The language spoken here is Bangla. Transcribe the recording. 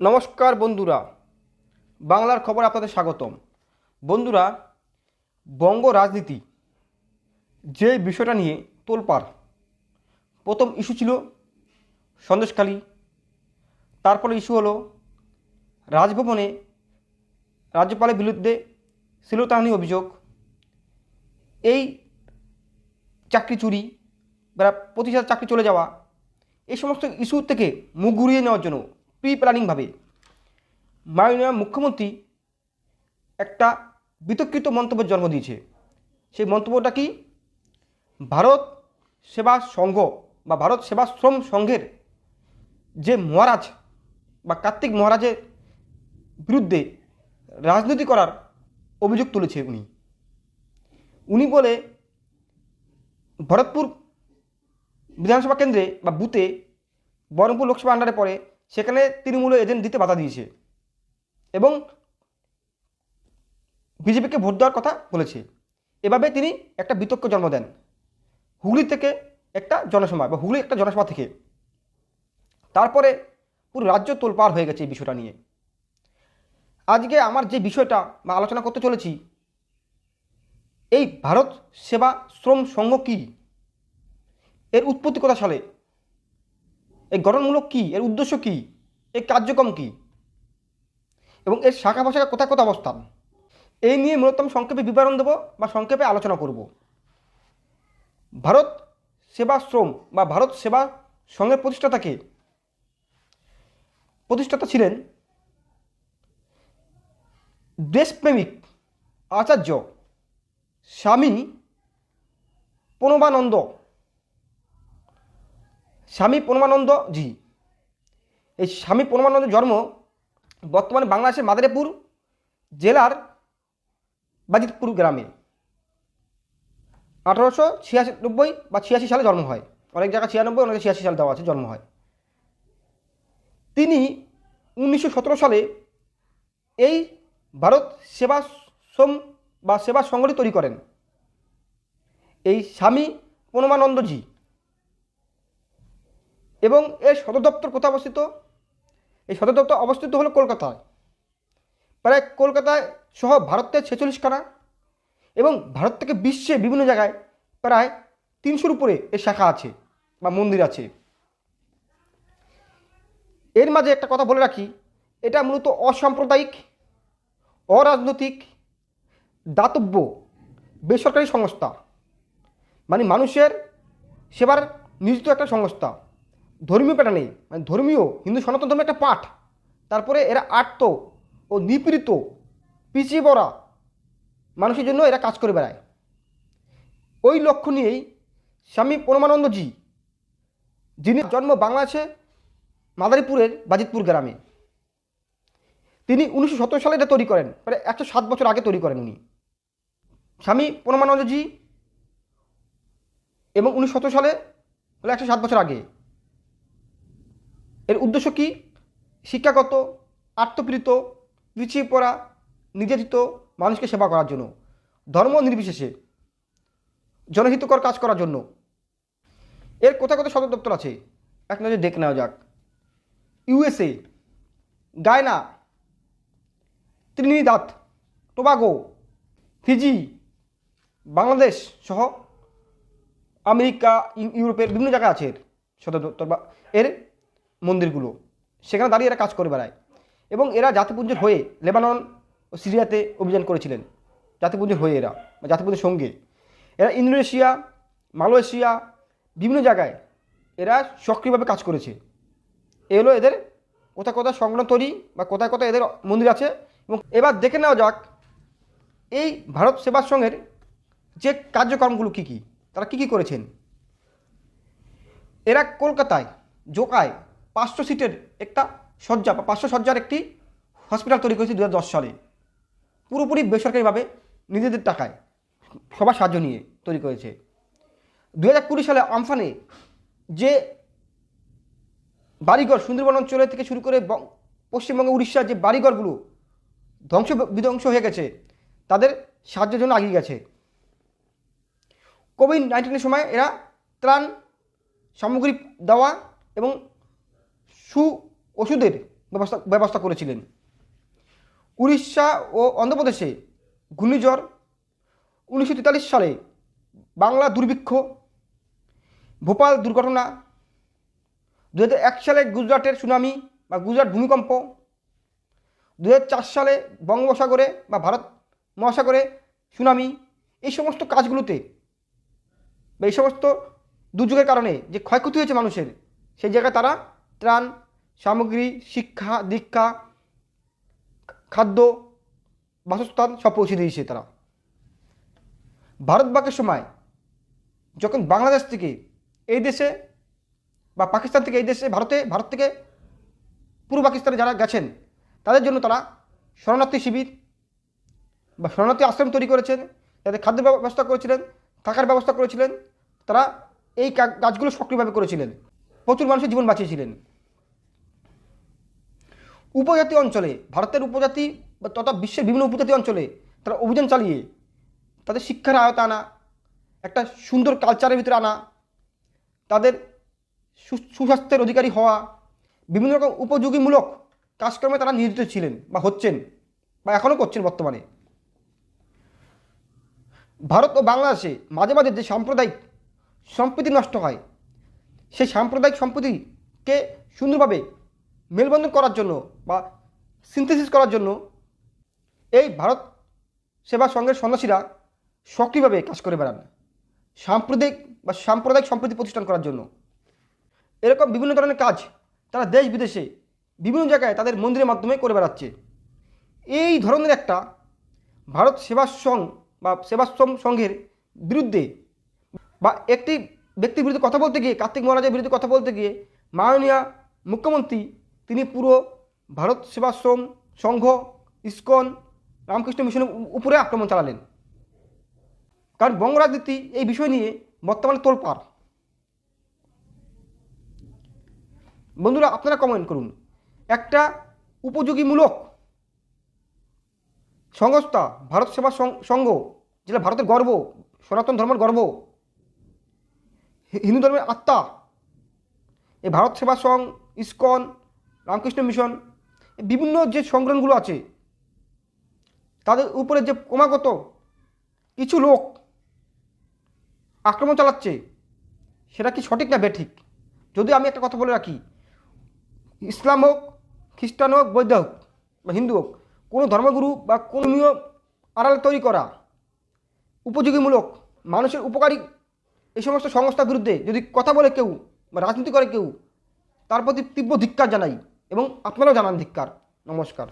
নমস্কার বন্ধুরা, বাংলার খবর আপনাদের স্বাগতম। বন্ধুরা, বঙ্গ রাজনীতি যে বিষয়টা নিয়ে তোলপাড়, প্রথম ইস্যু ছিল সন্দেশখালী, তারপরে ইস্যু হলো রাজভবনে রাজ্যপালের বিরুদ্ধে শ্লীলতাহানি অভিযোগ, এই চাকরি চুরি, বা প্রতিষ্ঠা চাকরি চলে যাওয়া, এই সমস্ত ইস্যু থেকে মুখ ঘুরিয়ে নেওয়ার জন্য প্রি প্ল্যানিংভাবে মাননীয় মুখ্যমন্ত্রী একটা বিতর্কিত মন্তব্যের জন্ম দিয়েছে। সেই মন্তব্যটা কি? ভারত সেবা সংঘ বা ভারত সেবাশ্রম সংঘের যে মহারাজ বা কার্তিক মহারাজের বিরুদ্ধে রাজনীতি করার অভিযোগ তুলেছে উনি। উনি বলে, ভরতপুর বিধানসভা কেন্দ্রে বা বুথে বহরমপুর লোকসভা আন্ডারে পড়ে সেখানে তৃণমূল এজেন্ট দিতে বাধা দিয়েছে। এবং বিজেপিকে ভোট দেওয়ার কথা বলেছে। এভাবে তিনি একটা বিতর্ক জন্ম দেন। হুগলি থেকে একটা জনসভা বা হুগলি একটা জনসভা থেকে। তারপরে পুরো রাজ্য তোলপাড় হয়ে গেছে এই বিষয়টা নিয়ে। আজকে আমার যে বিষয়টা বা আলোচনা করতে চলেছি, এই ভারত সেবা শ্রম সংঘ কী? এর উৎপত্তি কোথা সালে এই গঠনমূলক কী? এর উদ্দেশ্য কী? এর কার্যক্রম কী? এবং এর শাখা ভাষা কোথায় কোথায় অবস্থান? এই নিয়ে মূলত আমি সংক্ষেপে বিবরণ দেবো বা সংক্ষেপে আলোচনা করব। ভারত সেবাশ্রম বা ভারত সেবা সংঘের প্রতিষ্ঠাতাকে প্রতিষ্ঠাতা ছিলেন দেশপ্রেমিক আচার্য স্বামী প্রণবানন্দ। স্বামী পরমানন্দ, জি। এই স্বামী পরমানন্দ জন্ম বর্তমানে বাংলাদেশের মাদারীপুর জেলার বাজিতপুর গ্রামে। আঠারোশো ছিয়াশি নব্বই বা ছিয়াশি সালে জন্ম হয়। অনেক জায়গায় ছিয়ানব্বই, অনেক ছিয়াশি সালে দেওয়া আছে, জন্ম হয়। তিনি উনিশশো সতেরো সালে এই ভারত সেবা শ্রম বা সেবা সংগঠন তৈরি করেন। এই স্বামী পরমানন্দজি এবং এর সদর দপ্তর কোথায় অবস্থিত? এই সদর দপ্তর অবস্থিত হলো কলকাতায়। প্রায় কলকাতায় সহ ভারতের ছেচল্লিশখানা এবং ভারত থেকে বিশ্বে বিভিন্ন জায়গায় প্রায় তিনশোর উপরে এর শাখা আছে বা মন্দির আছে। এর মাঝে একটা কথা বলে রাখি, এটা মূলত অসাম্প্রদায়িক, অরাজনৈতিক, দাতব্য, বেসরকারি সংস্থা। মানে মানুষের সেবার নিয়োজিত একটা সংস্থা। ধর্মীয় প্যাটার্নে মানে ধর্মীয়, হিন্দু সনাতন ধর্মের একটা পাঠ। তারপরে এরা আর্ত ও নিপীড়িত, পিছিয়ে পড়া মানুষের জন্য এরা কাজ করে বেড়ায়। ওই লক্ষ্য নিয়েই স্বামী পরমানন্দজি, যিনি জন্ম বাংলাদেশে মাদারীপুরের বাজিতপুর গ্রামে। তিনি উনিশশো সতেরো সালে এটা তৈরি করেন প্রায় একশো সাত বছর আগে তৈরি করেন উনি। স্বামী পরমানন্দজি এবং উনিশশো সতেরো সালে হলো একশো সাত বছর আগে এর উদ্দেশ্য কি? শিক্ষাগত আত্মপীড়িত পিছিয়ে পড়া, নির্যাতিত মানুষকে সেবা করার জন্য। ধর্ম নির্বিশেষে, জনহিতকর কাজ করার জন্য। এর কোথায় কোথায় সদর দপ্তর আছে? এক নজর দেখে নেওয়া যাক। USA Guyana, Trinidad, Tobago, Fiji, Bangladesh সহ আমেরিকা ইউরোপের বিভিন্ন জায়গায় আছে সদর দপ্তর বা এর মন্দিরগুলো। সেখানে দাঁড়িয়ে এরা কাজ করে বেড়ায়। এবং এরা জাতিপুঞ্জের হয়ে লেবানন ও সিরিয়াতে অভিযান করেছিলেন। জাতিপুঞ্জের হয়ে এরা, বা জাতিপুঞ্জের সঙ্গে। এরা ইন্দোনেশিয়া, মালয়েশিয়া, বিভিন্ন জায়গায় এরা সক্রিয়ভাবে কাজ করেছে। এ হলো এদের কোথায় কোথায় সংগ্রাম তৈরি বা কোথায় কোথায় এদের মন্দির আছে। এবং এবার দেখে নেওয়া যাক, এই ভারত সেবা সংঘের যে কার্যক্রমগুলো কী কী, তারা কী কী করেছেন? এরা কলকাতায়, জোকায় পাঁচশো সিটের একটা শয্যা বা পাঁচশো শয্যার একটি হসপিটাল তৈরি করেছে দু হাজার দশ সালে। পুরোপুরি বেসরকারিভাবে নিজেদের টাকায় সবার সাহায্য নিয়ে তৈরি করেছে। দু কুড়ি সালে আমফানে যে বাড়িঘর সুন্দরবন অঞ্চলে থেকে শুরু করে পশ্চিমবঙ্গ, উড়িষ্যার যে বাড়িঘরগুলো ধ্বংস, বিধ্বংস হয়ে গেছে, তাদের সাহায্যের জন্য আগিয়ে গেছে। কোভিড নাইন্টিনের সময় এরা ত্রাণ সামগ্রী দেওয়া এবং সু ওষুধের ব্যবস্থা ব্যবস্থা করেছিলেন। উড়িষ্যা ও অন্ধ্রপ্রদেশে ঘূর্ণিঝড় উনিশশো তেতাল্লিশ সালে বাংলা দুর্ভিক্ষ, ভোপাল দুর্ঘটনা দু সালে গুজরাটের সুনামি বা গুজরাট ভূমিকম্প দু হাজার চার সালে বঙ্গোপসাগরে বা ভারত মহাসাগরে সুনামি, এই সমস্ত কাজগুলোতে বা এই সমস্ত দুর্যোগের কারণে যে ক্ষয়ক্ষতি হয়েছে মানুষের, সেই জায়গায় তারা ত্রাণ, সামগ্রী, শিক্ষা, দীক্ষা, খাদ্য, বাসস্থান সব পৌঁছে দিয়েছে তারা। ভারত বাকের সময় যখন বাংলাদেশ থেকে এই দেশে বা পাকিস্তান থেকে এই দেশে ভারতে, ভারত থেকে পূর্ব পাকিস্তানে যারা গেছেন, তাদের জন্য তারা শরণার্থী শিবির বা শরণার্থী আশ্রম তৈরি করেছেন, তাদের খাদ্যের ব্যবস্থা করেছিলেন, থাকার ব্যবস্থা করেছিলেন, তারা এই কাজগুলো সক্রিয়ভাবে করেছিলেন। প্রচুর মানুষের জীবন বাঁচিয়েছিলেন। উপজাতি অঞ্চলে, ভারতের উপজাতি বা তথা বিশ্বের বিভিন্ন উপজাতি অঞ্চলে তারা অভিযান চালিয়ে তাদের শিক্ষার আয়তা আনা, একটা সুন্দর কালচারের ভিতরে আনা, তাদের সুস্বাস্থ্যের অধিকারী হওয়া, বিভিন্ন রকম উপযোগীমূলক কাজকর্মে তারা নিয়োজিত ছিলেন বা হচ্ছেন বা এখনও করছেন বর্তমানে। ভারত ও বাংলাদেশে মাঝে মাঝে যে সাম্প্রদায়িক সম্প্রীতি নষ্ট হয় সেই সাম্প্রদায়িক সম্প্রীতিকে সুন্দরভাবে মেলবন্ধন করার জন্য বা সিনথেসিস করার জন্য এই ভারত সেবা সংঘের সন্ন্যাসীরা সক্রিয়ভাবে কাজ করে বেড়ান। সাম্প্রদায়িক বা সাম্প্রদায়িক সম্প্রীতি প্রতিষ্ঠান করার জন্য। এরকম বিভিন্ন ধরনের কাজ তারা দেশ বিদেশে বিভিন্ন জায়গায় তাদের মন্দিরের মাধ্যমে করে বেড়াচ্ছে। এই ধরনের একটা ভারত সেবাশ্রম বা সেবাশ্রম সংঘের বিরুদ্ধে বা একটি ব্যক্তির বিরুদ্ধে কথা বলতে গিয়ে, কার্তিক মহারাজের বিরুদ্ধে কথা বলতে গিয়ে, মাননীয় মুখ্যমন্ত্রী, তিনি পুরো ভারত সেবাশ্রম সংঘ, ইস্কন, রামকৃষ্ণ মিশনের উপরে আক্রমণ চালালেন। কারণ বঙ্গ রাজনীতি এই বিষয় নিয়ে বর্তমানে তোলপাড়। বন্ধুরা, আপনারা কমেন্ট করুন। একটা উপযোগীমূলক সংস্থা, ভারত সেবা সংঘ, যেটা ভারতের গর্ব, সনাতন ধর্মের গর্ব হিন্দু ধর্মের আত্মা। এই ভারত সেবা সংঘ ইস্কন, রামকৃষ্ণ মিশন বিভিন্ন যে সংগঠনগুলো আছে, তাদের উপরে যে ক্রমাগত কিছু লোক আক্রমণ চালাচ্ছে, সেটা কি সঠিক না বেঠিক? যদি আমি একটা কথা বলে রাখি, ইসলাম হোক, খ্রিস্টান হোক, বৌদ্ধ হোক, বা হিন্দু হোক, কোনো ধর্মগুরু বা কোনো নিয়ম আড়ালে তৈরি করা, উপযোগীমূলক, মানুষের উপকারী এই সমস্ত সংস্থার বিরুদ্ধে যদি কথা বলে কেউ বা রাজনীতি করে কেউ, তার প্রতি তীব্র ধিক্কার জানাই এবং আপনারাও জানান ধিক্কার। নমস্কার।